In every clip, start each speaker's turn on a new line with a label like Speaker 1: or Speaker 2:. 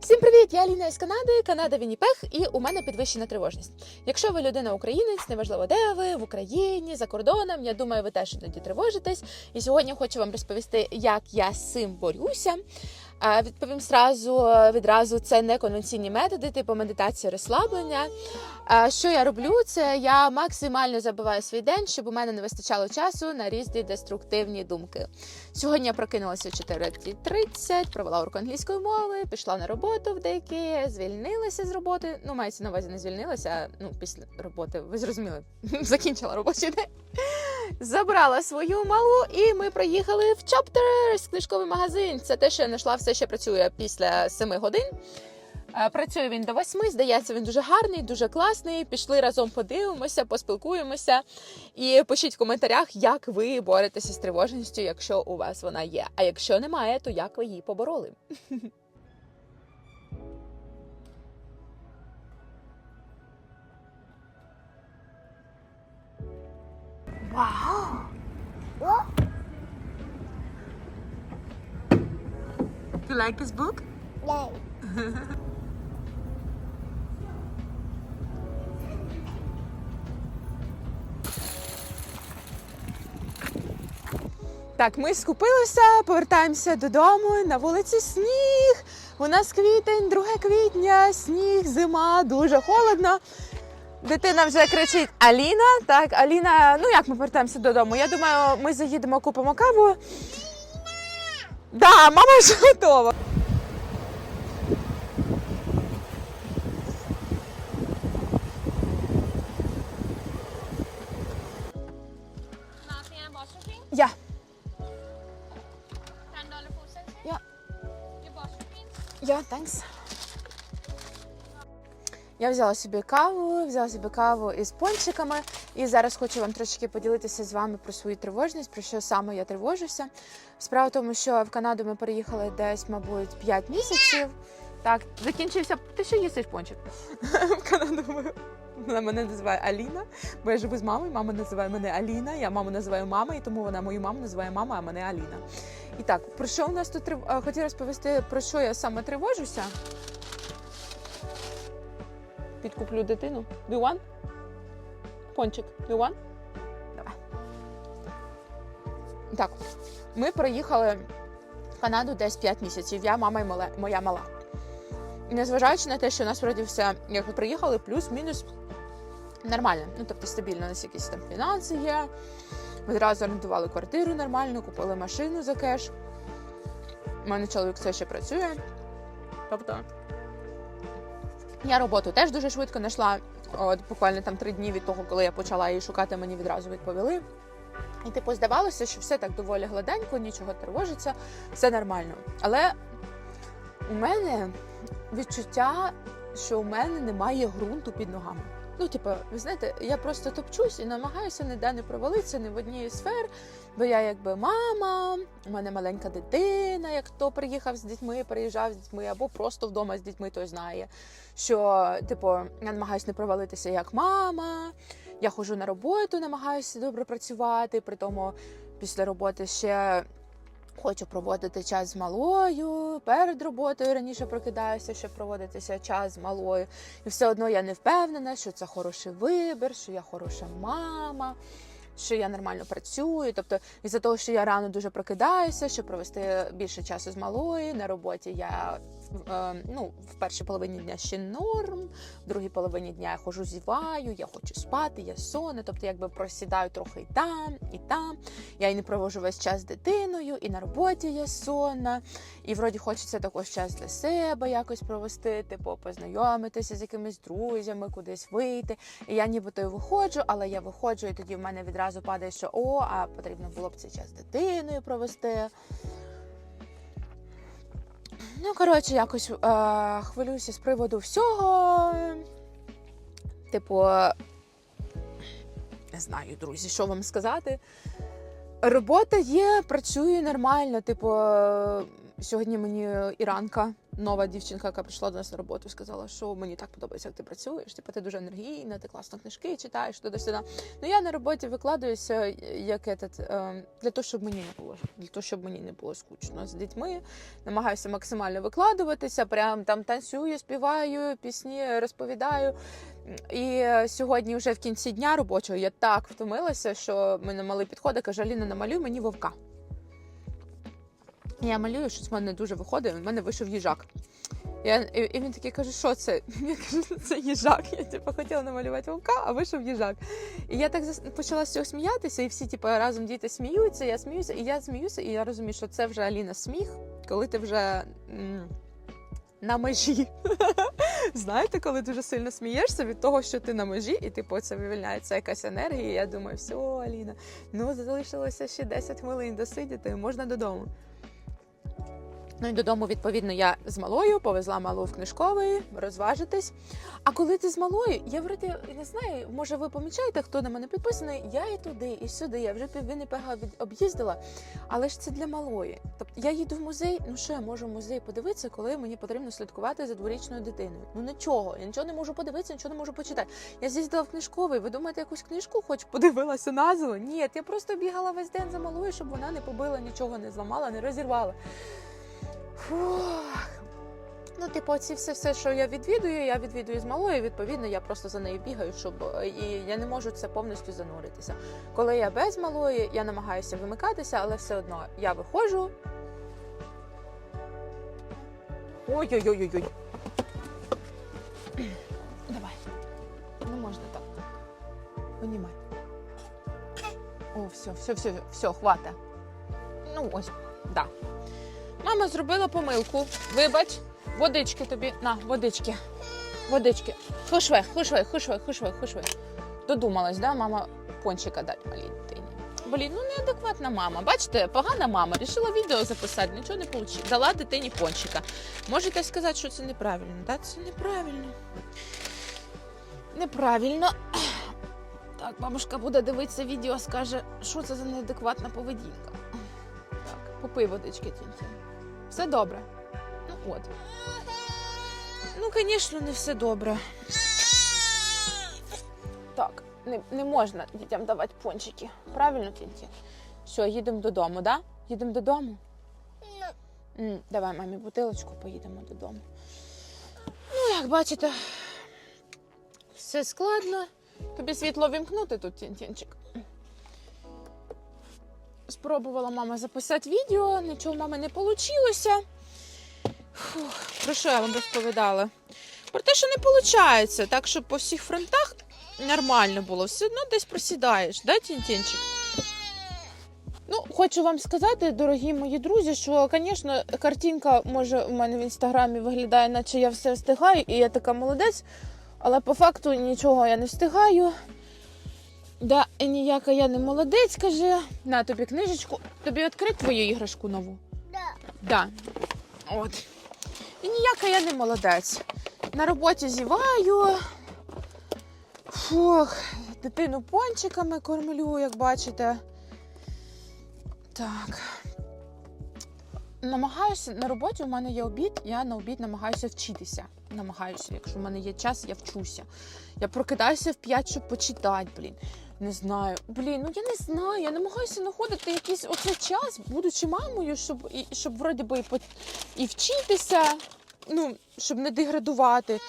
Speaker 1: Всім привіт! Я Аліна із Канади, Канада Вінніпех, і у мене підвищена тривожність. Якщо ви людина українець, неважливо де ви в Україні, за кордоном. Я думаю, ви теж іноді тривожитесь. І сьогодні хочу вам розповісти, як я з цим борюся. Відповім зразу відразу, це не конвенційні методи, типу медитація, розслаблення. Що я роблю? Це я максимально забиваю свій день, щоб у мене не вистачало часу на різні деструктивні думки. Сьогодні я прокинулася о 4.30, провела урок англійської мови, пішла на роботу в деякі, звільнилася з роботи. Ну, мається на увазі, не звільнилася, ну, після роботи, ви зрозуміли, закінчила робочий день. Забрала свою малу, і ми приїхали в Chapters, книжковий магазин. Це те, що я знайшла, все ще працює після 7 годин. Е, Працює він до восьми. Здається, він дуже гарний, дуже класний. Пішли разом подивимося, поспілкуємося. І пишіть в коментарях, як ви боретеся з тривожністю, якщо у вас вона є. А якщо немає, то як ви її побороли? Вау! You like this book?
Speaker 2: Yay.
Speaker 1: Так, ми скупилися, повертаємося додому. На вулиці сніг. У нас квітень, 2 квітня, сніг, зима, дуже холодно. Дитина вже кричить Аліна. Так, Аліна, ну як ми повертаємося додому? Я думаю, ми заїдемо, купимо каву. Да, мама вже готова.
Speaker 2: Your apostrophe?
Speaker 1: Я, thanks. Я взяла собі каву, взяла собі каву із пончиками, і зараз хочу вам трошки поділитися з вами про свою тривожність, про що саме я тривожуся. Справа в тому, що в Канаду ми переїхали десь, мабуть, 5 місяців. Так, закінчився. Ти що їсиш пончик? В Канаду вона мене називає Аліна, бо я живу з мамою. Мама називає мене Аліна, я маму називаю мама, і тому вона мою маму називає мама, а мене Аліна. І так, про що у нас тут трив... е, хотіла розповісти, про що я саме тривожуся. Підкуплю дитину. Do you want? Пончик, you want? Давай. Так, ми приїхали в Канаду десь 5 місяців. Я, мама і мале, моя мала. І незважаючи на те, що насправді все, як ми приїхали, плюс-мінус нормально. Ну, тобто стабільно, у нас якісь там фінанси є. Ми одразу орендували квартиру нормально, купили машину за кеш. У мене чоловік все ще працює. Тобто, я роботу теж дуже швидко знайшла. От буквально там три дні від того, коли я почала її шукати, мені відразу відповіли. І типу здавалося, що все так доволі гладенько, нічого тривожиться, все нормально. Але у мене відчуття, що у мене немає ґрунту під ногами. Ну, типу, ви знаєте, я просто топчусь і намагаюся ніде не провалитися ні в одній сфер, бо я якби мама, у мене маленька дитина, як хто приїхав з дітьми, приїжджав з дітьми, або просто вдома з дітьми, той знає. Що, типу, я намагаюся не провалитися як мама. Я ходжу на роботу, намагаюся добре працювати, при тому після роботи ще хочу проводити час з малою. Перед роботою раніше прокидаюся, щоб проводитися час з малою. І все одно я не впевнена, що це хороший вибір, що я хороша мама. Що я нормально працюю, тобто із-за того, що я рано дуже прокидаюся, щоб провести більше часу з малою на роботі. Я ну, в першій половині дня ще норм, в другій половині дня я ходжу зіваю, я хочу спати, я сону, тобто якби просідаю трохи і там, і там. Я і не провожу весь час з дитиною, і на роботі я сонна, і вроді хочеться також час для себе якось провести, типу познайомитися з якимись друзями, кудись вийти. І я нібито й виходжу, але я виходжу, і тоді в мене відразу падає, що о, а потрібно було б цей час з дитиною провести. Ну, коротше, якось е, хвилююся з приводу всього. Типу, не знаю, друзі, що вам сказати. Робота є, працює нормально. Типу, е, сьогодні мені Іранка нова дівчинка, яка прийшла до нас на роботу, сказала, що мені так подобається, як ти працюєш. Типу, ти дуже енергійна, ти класно книжки читаєш, туди сюди. Ну я на роботі викладаюся як этот, для того, щоб мені не було для того, щоб мені не було скучно з дітьми. Намагаюся максимально викладуватися, прям там танцюю, співаю, пісні розповідаю. І е, сьогодні, вже в кінці дня робочого, я так втомилася, що мене малий підходить, каже, Аліна, намалюй мені вовка. Я малюю, щось в мене дуже виходить, в мене вийшов їжак. Я, і, він такий каже, що це? Я кажу, це їжак. Я типу, хотіла намалювати вовка, а вийшов їжак. І я так почала з цього сміятися, і всі типу, разом діти сміються, я сміюся, і я сміюся, і я розумію, що це вже Аліна сміх, коли ти вже на межі. Знаєте, коли дуже сильно смієшся від того, що ти на межі, і типу це вивільняється якась енергія. І я думаю, все, Аліна, ну залишилося ще 10 хвилин досидіти, можна додому. Ну і додому, відповідно, я з малою повезла малу в книжковий, розважитись. А коли ти з малою, я вроді не знаю, може ви помічаєте, хто на мене підписаний, я і туди, і сюди. Я вже піввиннипега від об'їздила, але ж це для малої. Тобто я їду в музей. Ну що я можу в музей подивитися, коли мені потрібно слідкувати за дворічною дитиною? Ну нічого, я нічого не можу подивитися, нічого не можу почитати. Я з'їздила в книжковий. Ви думаєте, якусь книжку, хоч подивилася назву? Ні, я просто бігала весь день за малою, щоб вона не побила, нічого не зламала, не розірвала. Фух. Ну, типу, ці все, все, що я відвідую, я відвідую з малою. Відповідно, я просто за нею бігаю, щоб і я не можу це повністю зануритися. Коли я без малої, я намагаюся вимикатися, але все одно я виходжу. Ой-ой-ой-ой-ой. Давай. Не можна так. Понімай. О, все, все, все, все, хвата. Ну, ось, да. Мама зробила помилку. Вибач, водички тобі. На, водички. Водички. Хушве, хушве, хушве, хушве, хушве. Додумалась, да, мама пончика дати малій дитині. Блін, ну неадекватна мама. Бачите, погана мама. Рішила відео записати, нічого не вийшло. Дала дитині пончика. Можете сказати, що це неправильно, так? Це неправильно. Неправильно. Так, бабушка буде дивитися відео, скаже, що це за неадекватна поведінка. Попий водички, тінь. Все добре. Ну от. Ну, звісно, не все добре. Так, не, не можна дітям давати пончики. Правильно, Тінті? Все, їдемо додому, да? Їдемо додому? М, давай, мамі, бутилочку, поїдемо додому. Ну, як бачите, все складно. Тобі світло вімкнути тут, Тінтінчик. Спробувала мама записати відео, нічого в мами не вийшло. Про що я вам розповідала? Про те, що не виходить, так щоб по всіх фронтах нормально було. Все одно десь просідаєш, да, Тінтінчик? Ну, хочу вам сказати, дорогі мої друзі, що, звісно, картинка може у мене в інстаграмі виглядає, наче я все встигаю, і я така молодець, але по факту нічого я не встигаю. Да, ніяка я не молодець, каже. На тобі книжечку. Тобі відкрити твою іграшку нову?
Speaker 2: Да.
Speaker 1: Да. От. І ніяка я не молодець. На роботі зіваю. Фух, дитину пончиками кормлю, як бачите. Так. Намагаюся на роботі у мене є обід, я на обід намагаюся вчитися. Намагаюся, якщо в мене є час, я вчуся. Я прокидаюся в 5, щоб почитати, блін. Не знаю. Блін, ну я не знаю. Я намагаюся знаходити якийсь оцей час, будучи мамою, щоб і щоб вроді би і, по- і вчитися, ну, щоб не деградувати.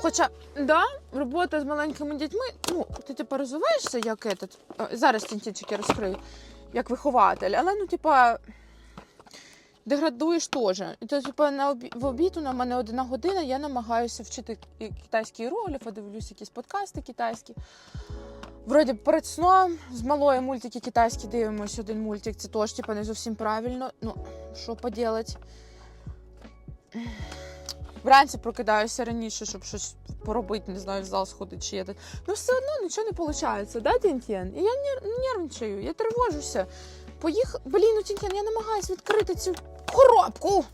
Speaker 1: Хоча, да, робота з маленькими дітьми, ну, ти типу розвиваєшся як этот, зараз тінтінчик розкрию, як вихователь, але ну, типа. Деградуєш теж. І то, типу, на обі... в обід на мене одна година, я намагаюся вчити китайські іерогліфи, дивлюсь якісь подкасти китайські. Вроді перед сном з малої мультики китайські дивимося один мультик. Це теж типу, не зовсім правильно. Ну, що поділати? Вранці прокидаюся раніше, щоб щось поробити, не знаю, в зал сходити чи є. Ну, все одно нічого не виходить, да, Тінтєн? І я нер- нервничаю, я тривожуся. Поїхав. Блін, ну Тінтєн, я намагаюся відкрити цю коробку.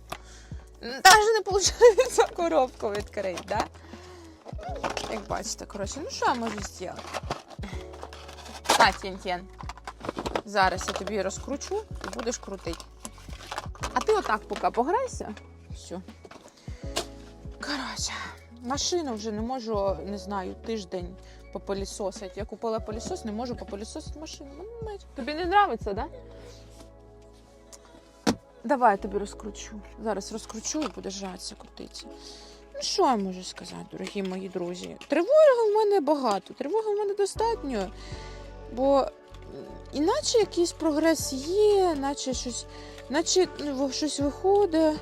Speaker 1: Навіть не виходить коробку відкрити, да? Як бачите, коротше, ну що я можу зробити? На, Тінтєн. Зараз я тобі розкручу і будеш крутити. А ти отак поки пограйся. Все. Коротше, машину вже не можу, не знаю, тиждень попилісосити. Я купила пилісос, не можу попилісосити машину. Ну, Тобі не подобається, да? Давай я тобі розкручу. Зараз розкручу і буде жатися, крутитися. Ну, що я можу сказати, дорогі мої друзі? Тривоги в мене багато, тривоги в мене достатньо. Бо іначе якийсь прогрес є, наче щось, наче ну, щось виходить,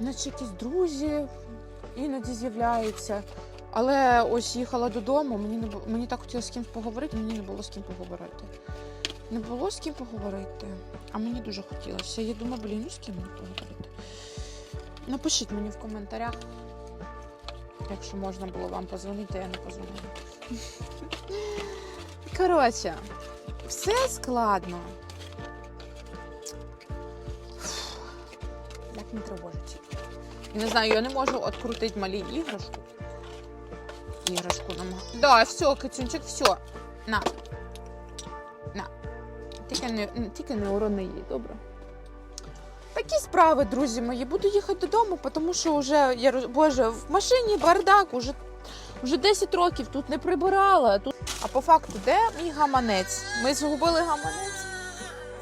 Speaker 1: наче якісь друзі іноді з'являються. Але ось їхала додому, мені не бу- мені так хотілося з кимось поговорити, мені не було з ким поговорити. Не було з ким поговорити, а мені дуже хотілося. Я думаю, блін, ну з ким мені поговорити. Напишіть мені в коментарях, якщо можна було вам позвонити, я не позвонила. Коротше, все складно. Як не тривожить. Не знаю, я не можу відкрутити малі іграшку. Іграшку нам. Да, все, кицюнчик, все. На. На. Тільки не, тільки не урони її, добре. Такі справи, друзі мої. Буду їхати додому, тому що вже, я, боже, в машині бардак, уже, вже 10 років тут не прибирала. Тут... А по факту, де мій гаманець? Ми згубили гаманець.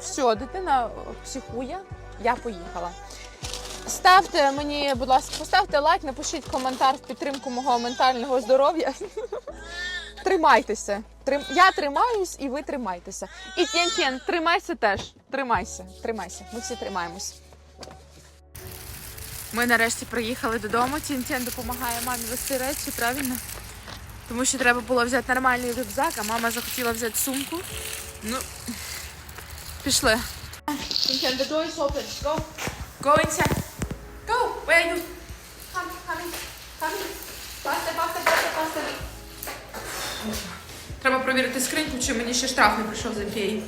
Speaker 1: Все, дитина психує, я поїхала. Ставте мені, будь ласка, поставте лайк, напишіть коментар в підтримку мого ментального здоров'я. Тримайтеся. Я тримаюсь і ви тримайтеся. І Тєн-Тєн, тримайся теж. Тримайся, тримайся. Ми всі тримаємось. Ми нарешті приїхали додому. Тєн-Тєн допомагає мамі вести речі, правильно? Тому що треба було взяти нормальний рюкзак, а мама захотіла взяти сумку. Ну, пішли. The door is open. Go. Go inside. Go. Where are you? Come, come. Come. Faster, faster, faster, faster. Треба провірити скриньку, чи мені ще штраф не прийшов за МПА.